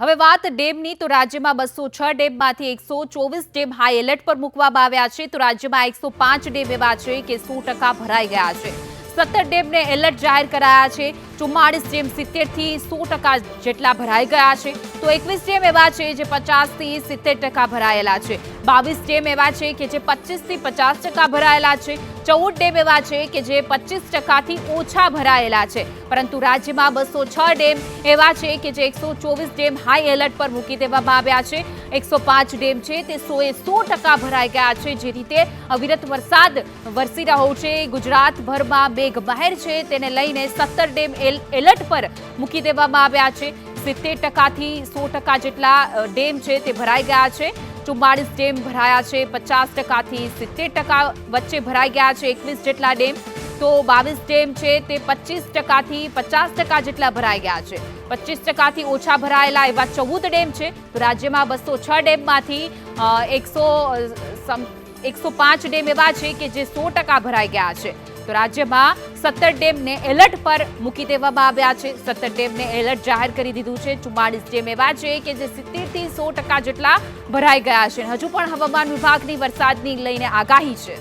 હવે વાત ડેમની, તો રાજ્યમાં બસો છ ડેમમાંથી એકસો ચોવીસ ડેમ હાઈ એલર્ટ પર મૂકવામાં આવ્યા છે. તો રાજ્યમાં એકસો પાંચ ડેમ એવા છે કે સો ટકા ભરાઈ ગયા છે. સત્તર ડેમને એલર્ટ જાહેર કરાયા છે. ચુમ્માળીસ ડેમ સિત્તેરથી સો ટકા જેટલા ભરાઈ ગયા છે. તો એકવીસ ડેમ એવા છે જે પચાસથી સિત્તેર ટકા ભરાયેલા છે. બાવીસ ડેમ એવા છે કે જે પચીસથી પચાસ ટકા ભરાયેલા છે. ચૌદ ડેમ એવા છે કે જે પચીસ ટકાથી ઓછા ભરાયેલા છે. પરંતુ રાજ્યમાં બસો છ ડેમ એવા છે કે જે એકસો ચોવીસ ડેમ હાઈ એલર્ટ પર મૂકી દેવામાં આવ્યા છે. એકસો પાંચ ડેમ છે તે સોએ સો ટકા ભરાઈ ગયા છે. જે રીતે અવિરત વરસાદ વરસી રહ્યો છે. ગુજરાતભરમાં મેઘમહેર છે. તેને લઈને સત્તર ડેમ એલ- એલર્ટ પર મૂકી દેવામાં આવ્યા છે. સિત્તેર ટકાથી સો ટકા જેટલા ડેમ છે તે ભરાઈ ગયા છે. ચુમ્માળીસ ડેમ ભરાયા છે. પચાસ ટકાથી સિત્તેર ટકા વચ્ચે ભરાઈ ગયા છે એકવીસ જેટલા ડેમ. તો બાવીસ ડેમ છે તે પચીસ ટકાથી પચાસ ટકા જેટલા ભરાઈ ગયા છે. પચીસ ટકાથી ઓછા ભરાયેલા એવા ચૌદ ડેમ છે. તો રાજ્યમાં બસો છ ડેમમાંથી એકસો એકસો પાંચ ડેમ એવા છે કે જે સો ટકા ભરાઈ ગયા છે. તો રાજ્યમાં સત્તર ડેમને એલર્ટ પર મૂકી દેવામાં આવ્યા છે. સત્તર ડેમને એલર્ટ જાહેર કરી દીધું છે. ચુમ્માળીસ ડેમ એવા છે કે જે સિત્તેરથી સો ટકા જેટલા ભરાઈ ગયા છે. હજુ પણ હવામાન વિભાગની વરસાદની લઈને આગાહી છે.